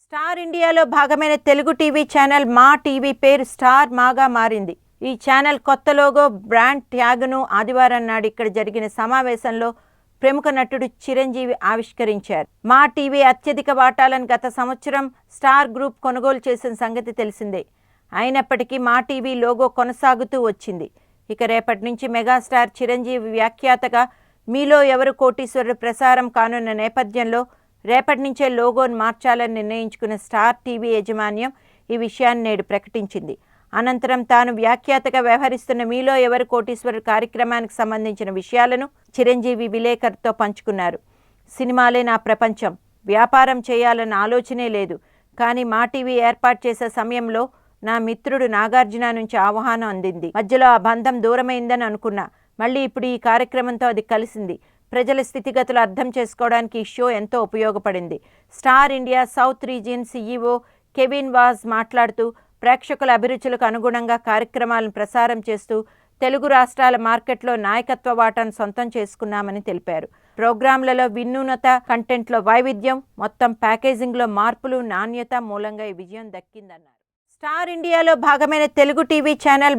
Star ఇండియాలో భాగమైన Telugu TV channel Maa TV పేరు స్టార్ మాగా మారింది. ఈ ఛానల్ కొత్త లోగో బ్రాండ్ ట్యాగ్ను ఆదివారం నాడు ఇక్కడ జరిగిన సమావేశంలో ప్రముఖ నటుడు చిరంజీవి ఆవిష్కరించారు. మా టీవీ అత్యధిక వాటాలను గత సంవత్సరం స్టార్ గ్రూప్ కొనుగోలు చేసిన సంగతి తెలిసిందే. అయినప్పటికీ మా టీవీ లోగో కొనసాగుతూ వచ్చింది. ఇక రేపటి నుంచి మెగాస్టార్ చిరంజీవి వ్యాఖ్యాతగా మీలో ఎవరు కోటీశ్వరుడు ప్రసారం కానున్న నేపథ్యంలో రేపటి నుంచే లోగోను మార్చాలని నిర్ణయించుకున్న స్టార్ టీవీ యాజమాన్యం ఈ విషయాన్ని నేడు ప్రకటించింది. అనంతరం తాను వ్యాఖ్యాతగా వ్యవహరిస్తున్న మీలో ఎవరు కోటీశ్వరుడు కార్యక్రమానికి సంబంధించిన విషయాలను చిరంజీవి విలేకరుతో పంచుకున్నారు. సినిమాలే నా ప్రపంచం వ్యాపారం చేయాలన్న ఆలోచనే లేదు. కానీ మా టీవీ ఏర్పాటు చేసే సమయంలో నా మిత్రుడు నాగార్జున నుంచి ఆహ్వానం అందింది. మధ్యలో ఆ బంధం దూరమైందని అనుకున్నా. మళ్ళీ ఇప్పుడు ఈ కార్యక్రమంతో అది కలిసింది. ప్రజల స్థితిగతులు అర్థం చేసుకోవడానికి ఈ షో ఎంతో ఉపయోగపడింది. Star India South region CEO Kevin Vaz మాట్లాడుతూ ప్రేక్షకుల అభిరుచులకు అనుగుణంగా కార్యక్రమాలను ప్రసారం చేస్తూ తెలుగు రాష్ట్రాల మార్కెట్లో నాయకత్వ వాటాను సొంతం చేసుకున్నామని తెలిపారు. ప్రోగ్రాంలలో వినూనత కంటెంట్లో వైవిధ్యం మొత్తం ప్యాకేజింగ్లో మార్పులు నాణ్యత మూలంగా ఈ విజయం దక్కిందన్నారు. స్టార్ ఇండియాలో భాగమైన తెలుగు టీవీ ఛానల్